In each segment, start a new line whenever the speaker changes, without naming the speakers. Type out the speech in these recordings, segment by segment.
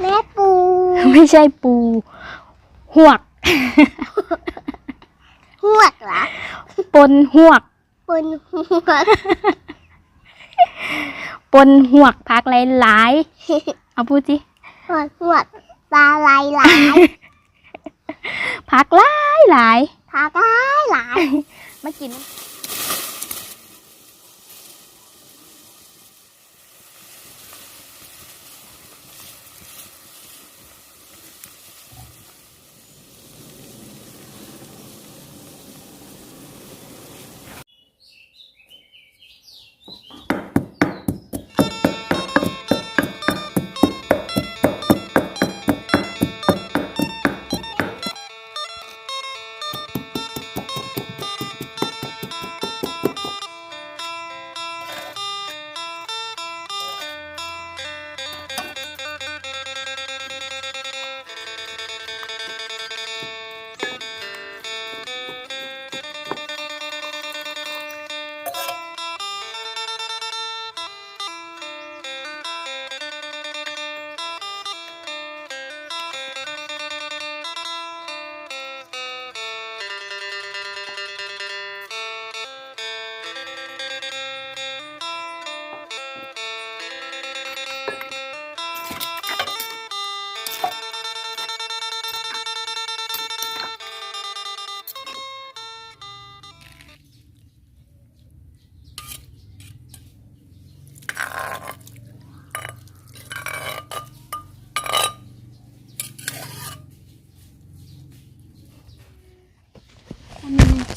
แม่ปู
ไม่ใช่ปู หวก
หวกเหรอ
ปนหวก
ปนหวก
ปนหวกพักหลายๆเอาพูดสิ
หวกหวกปลาไหลหลาย
พักหลายหลาย
ปลาได้หลาย
มากิน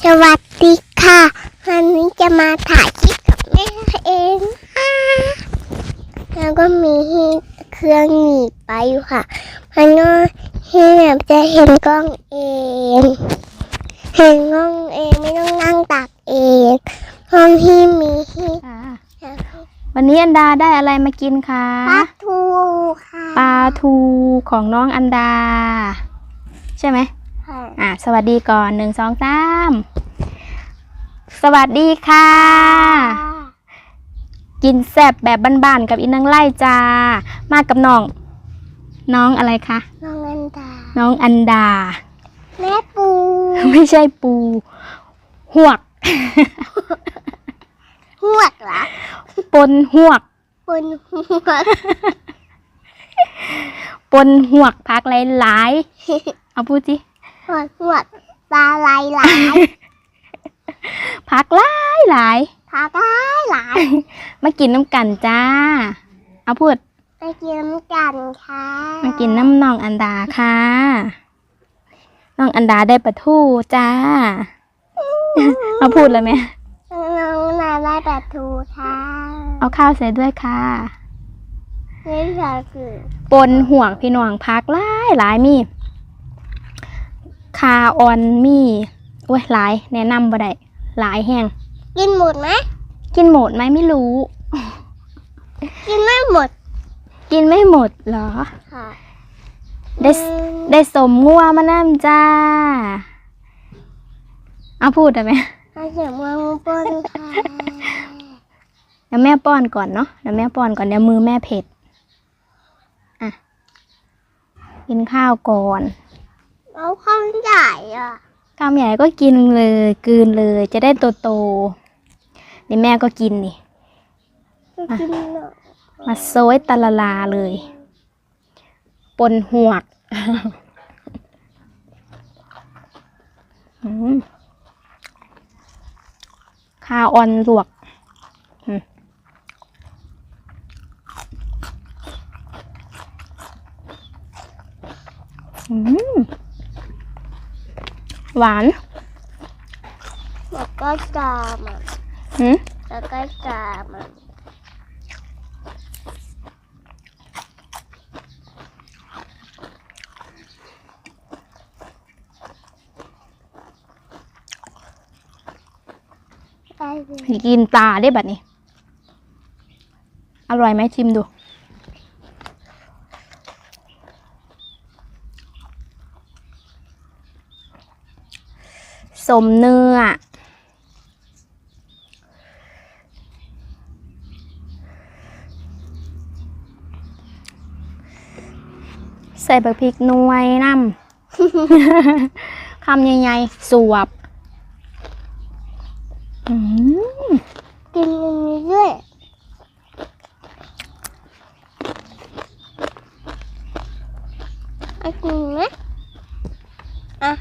สวัสดีค่ะ วันนี้จะมาถ่ายคลิปกับแม่เองค่ะแล้วก็มีเครื่องหนีบไปอยู่ค่ะมันก็ให้แบบจะเห็นกล้องเอง เห็นกล้องเองไม่ต้องนั่งตักเองห้องที่มีให้
วันนี้อันดาได้อะไรมากินคะ
ปลาทูค่ะ
ปลาทูของน้องอันดา ใช่ไหม
ค่ะ
อะสวัสดีก่อนหนึ่งสองสามสวัสดีค่ะ กินแซ่บแบบบ้านๆกับอินังไล่จ้า มากับน้อง น้องอะไรคะ
น้องอันดา
น้องอันดา
แม่ปู
ไม่ใช่ปู หวก
หวกเหรอ
ปนหวก
ปนหวก
ปนหวกพักหลายๆ เอาพูดสิ
หวกหวกปลาไหลหลาย
พักหลายหลาย
ปลาได้หลาย
มากินน้ำกันจ้า เอาพูด
ไปกินน้ำกันค่ะ
มากินน้ำน้องอันดาค่ะน้องอันดาได้ปลาทูจ้า เอาพูดเลยไหม
น้องนาได้ปลาทูค่ะ
เอาข้าวใส่ด้วยค่ะ
นี่ค่ะคือ
ปนห่วงพี่น้องพักหลายหลายมี คาออนมีโอ้ยหลาย แนะนำบ่ได้หลายแห้ง
กินหมดไหม
กินหมดไหมไม่รู้
กินไม่หมด
กินไม่หมดเหรอ
ค่ะ
ได้สได้สมงัวมาน้ำจ้า เอาพูดได้ไหม
อาเสียงมังปนค่ะ
เดี๋ยวแม่ป้อนก่อนเนาะเดี๋ยวแม่ป้อนก่อนเดี๋ยวมือแม่เผ็ด อะ กินข้าวก่อน
เอาข้าวใหญ่อะ
คำใหญ่ก็กินเลยกลืนเลย จะได้โตโตๆนี่แม่ก็กินนี่
ก็กินหน่อย
มาโซยตะละลาเลย ปนหวกอืมข้าวอ่อนลวกอืมอืม หวาน
แล้วก็จามอะ
หืม
แล้วก็จามอะได้เลย
กินปลาได้แบบนี้ อร่อยไหมชิมดู มเนื้อ ใส่บักพริกหน่วยน้ำ คำใหญ่ๆสวบอืม
กินอันนี้ด้วยเอากินไหมอะ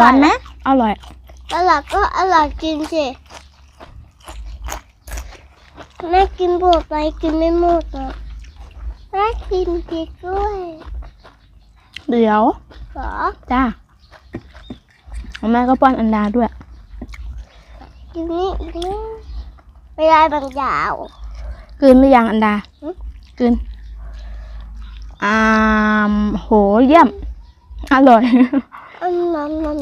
ร้อนไหมอร่อย
อร่อยก็อร่อยกินสิแม่กินบวกไปกินไม่หมดอะแม่กินพริกด้วย
เดี๋ยว
เหรอ
จ้าแล้วแม่ก็ป้อนอันดาด้วย
กินนี่อีกนิดเวลาบางยาว
กลืนหรือยังอันดา
หึ
กลืนอ่ามโหเยี่ยมอร่อย
อันนั้นมัน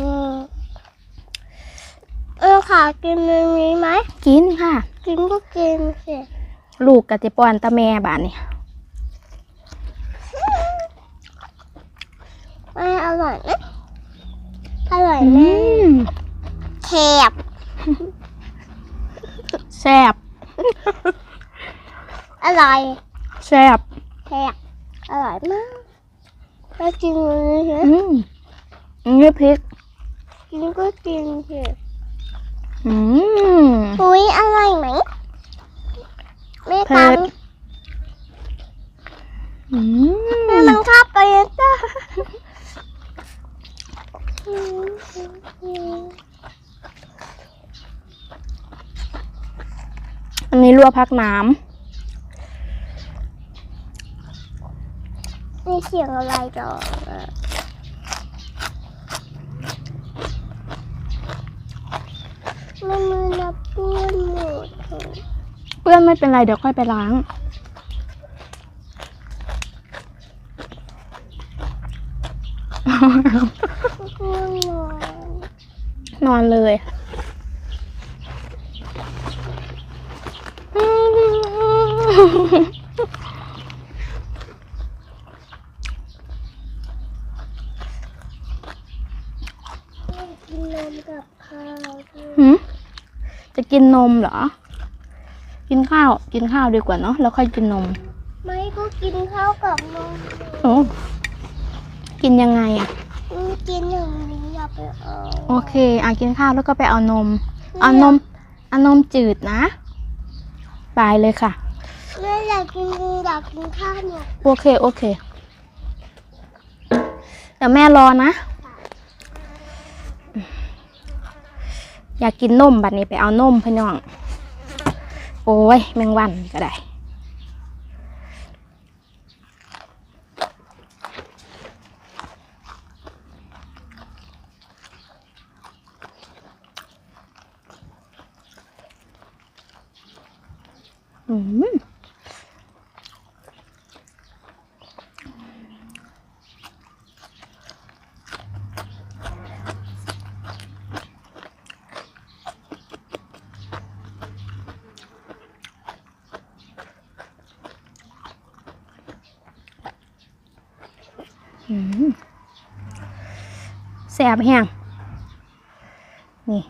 เออค่ะกินมันนี้ไหม
กินค่ะ
กินก็กินสิ
ลูกกับเจป้อนตาแม่บานนี่
ไม่อร่อยนะอร่อย
อื
แน่
ม
แคบ
แซ่บ
อร่อย
แซ่บ
แคบอร่อยมากถ้ากินมันนี้นะ
อืม นี่พริก
กินก็กินสิ
อืม
อุ้ยอร่อยไหมแม่
เผ็
ตัง
ดอื
แม่
ม
มันเข้าไปแล้วจ้า
อันนี้ลวกพักน้
มีเสียงอะไรดอกอะ มันมือนับเปื้อนหมดเลยำ
เปื้อนไม่เป็นไรเดี๋ยวค่อยไปล้าง
ง่วงนอน
นอนเลย
กินนมกับข้าวด้วย
หืมจะ กินนมเหรอ กินข้าว กินข้าวดีกว่าเนาะแล้วค่อยกินนม
ไม่ก็กินข้าวกับนม
โอ้กินยังไงอะ
อืมกินอย่างนี้อย่าไปเอา
โอเคอะกินข้าวแล้วก็ไปเอานม เอานมเอานมจืดนะ ไปเลยค่ะ
แม่อยากกินอยากกินข้าวเนี่ย
โอเคโอเคเดี๋ยวแม่รอนะ อยากกินนมบัดนี้ไปเอานมพี่น้อง โอ้ยแมงวันก็ได้อืม แสบแห้งนี่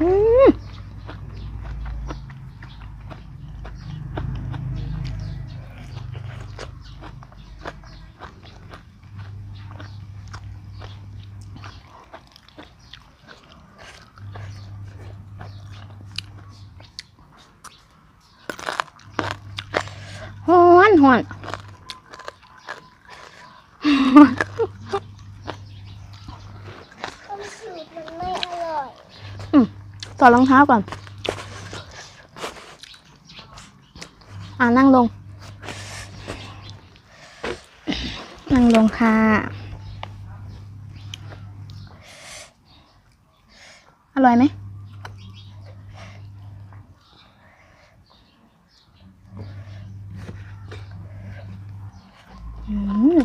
อืม ฮ้ อนฮ้อน
ต้มจืดมันไม่อร่อย
ถอดรองเท้าก่อน อ่านั่งลง นั่งลงค่ะ อร่อยไหม แม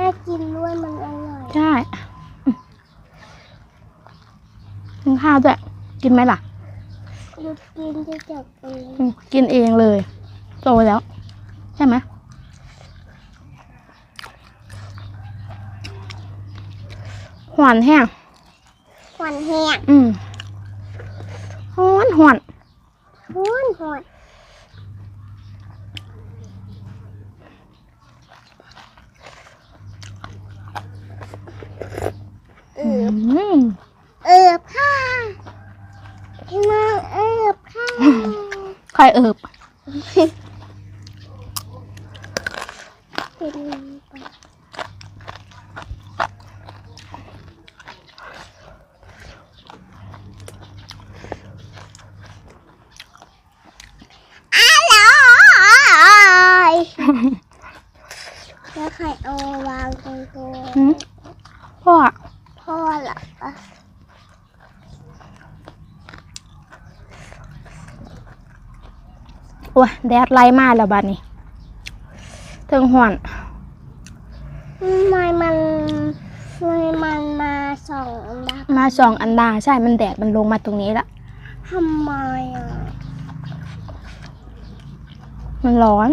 ่
กินด้วยมันอร่อย
ใช่กิงข้าวด้วย กินไหมล่ะ
กินจะจับเอง
อืมกินเองเลย โตแล้ว ใช่ไหมหวานแห้ง
หวานแห้ง
อืมหวานหวาน
หวานหวานเอ
อื
อ
ม
เออค่ะพี่น้องเออค่ะ
ใครเอิบ
เป็นไปอร่อยแล้วใครเอามาวางตรงตัว
หืม พ่อ
พ่อเหรอ
โอ้ ยแดดไล่มาแล้วบัดนี้เทิงหวาน
ทำไมมันทำไมมันมาสองดับ
มาสองอันดาใช่มันแดดมันลงมาตรงนี้ละ
ทำไมอะ
มันร้อน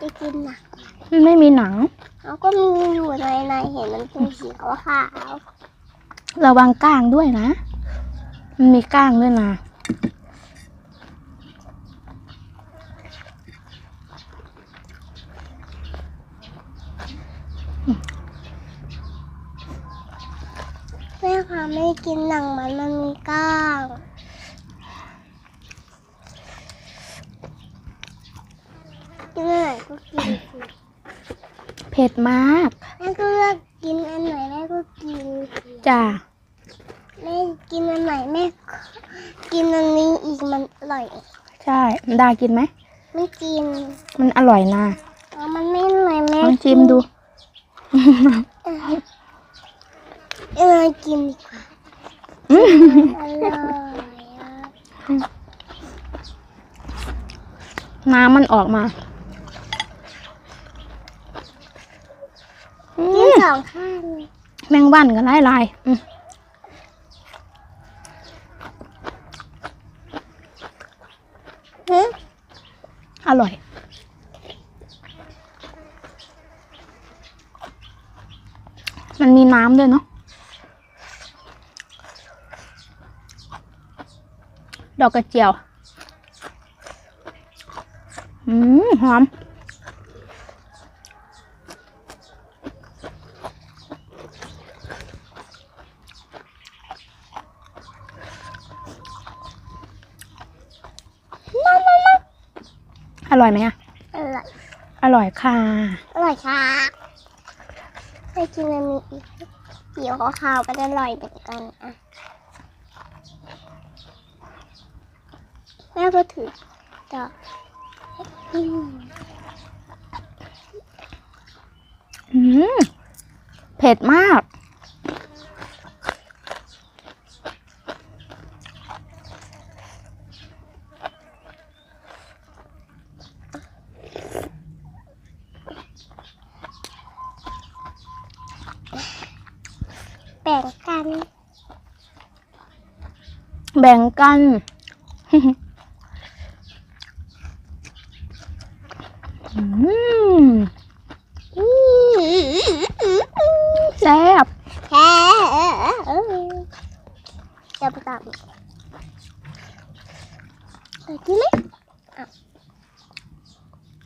จะกินหนัก
มันไม่มีหนัง
เขาก็มีอยู่ในในเห็นมันเป็นสีขาวขาว
ระวังก้างด้วยนะ มันมีก้างด้วยนะ
แม่ค่ะไม่กินหนังมันมันมีก้างกินอะไรก็กินสิ
เผ็ดมาก
แม่ก็เลือกกินอันไหนแม่ก็กิน
จ้า
แม่กินอันไหนแม่ก็กินอันนี้อีกมันอร่อย
ใช่มัน ดากินไหม
ไม่กิน
มันอร่อยนะ
อ๋อมันไม่อร่อยแม่
ลองชิมดู
เออเออกินดีกว่าอร่อยอะ
น้ำมันออกมาอื
กิน
ม
สองข้างเลย
แมงวันกันไล่ลายๆอืม
หึ
อร่อย มันมีน้ำด้วยเนาะดอกกระเจียว อืม หอมอร่อยไหมอะ
อร่อย
อร่อยค่ะ
อร่อยค่ะ ไปกินมันมีอีกเขียวขาวๆก็จะอร่อยเหมือนกันอะแม่ก็ถือจอกอืม
เผ็ดมาก
แบ่งกัน
แบ่งกันอืม
อืม
แซ่บ
แค่จะไปตับเออกินไหมอะ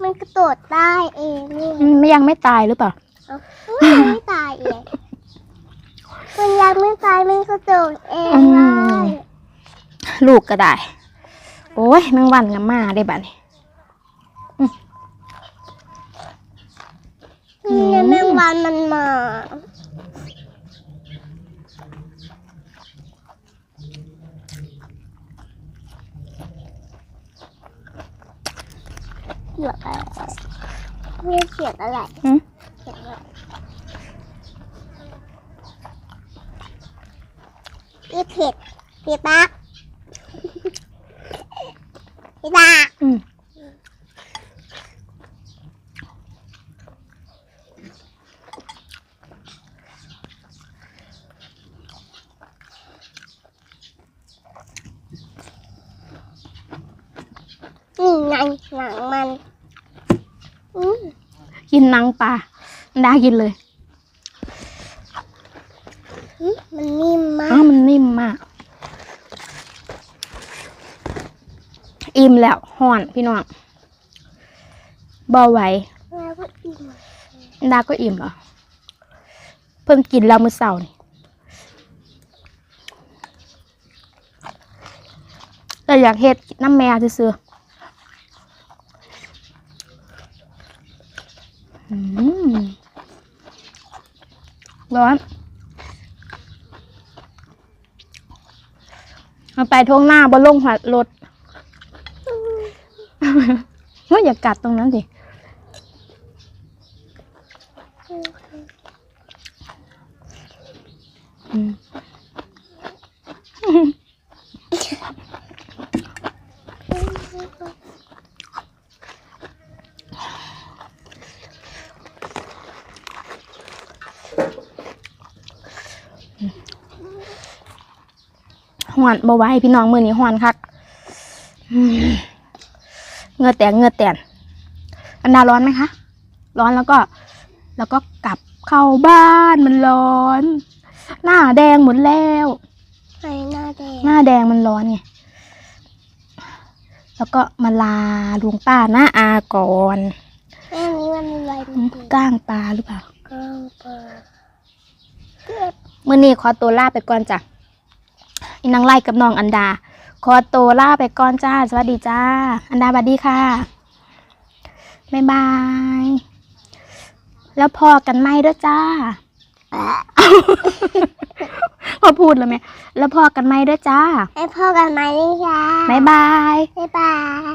มันกระโดดได้เองนี่
มันยังไม่ตายหรือเปล่า
เอามันไม่ตายเองมันยังไม่ตายมันกระโดดเอง
อืม
ได้
ลูกก็ได้ โอ้ยแมงวันกับมาได้บัดนี้
นี่ไงแมงวันมันมาเหลืออะไรนี่เขียนอะไร
หืม
เขียนอะไรพี่เผ็ดพี่ปัก พี่ปัก
อืม
นี่ไงหนังมัน อืม
กินหนังปลาอันดากินเลย
อืมมันนิ่มมา
อ้าว
ก
มันนิ่มมาก อิ่มแล้วห่อนพี่น้องเบาไหว
แล้วก็อิ่ม
นดาก็อิ่มเหรอเพิ่งกินแล้วมื้อเช้านี่แต่อยากเฮ็ดน้ำแมวซื่อๆอืมร้อนเอาไปทวงหน้าบนลงหัดรถ ว่าอย่ากัดตรงนั้นสิหอนบ่ไหวพี่น้องมือนี้หอนคัก อืม งือแตกเหงือแตนอันดาร้อนไหมคะ ร้อนแล้วก็ แล้วก็กลับเข้าบ้านมันร้อน หน้าแดงหมดแล้ว
ไอ้หน้าแดง
หน้าแดงมันร้อนไงแล้วก็มาลาลุงป้าหน้าอาก่อน
แม่นี้มันอะไร
อื
มัน
ม
ดี
ก้างปลาหรือเปล่า
กล้องเปิด
มื่อนี้ขอตัวลาไปก่อนจ้ะอีนางไล่กับน้องอันดา ขอตัวลาไปก่อนจ้า สวัสดีจ้า อันดาบัดดีค่ะบ๊ายบาย แล้วพอกันไหมด้วยจ้าพอพูดแล้วไหมแล้วพอกันไหมด้วยจ้า
ให้พ่อกันไหมนี่ค่ะ
บ๊ายบาย
บ๊ายบาย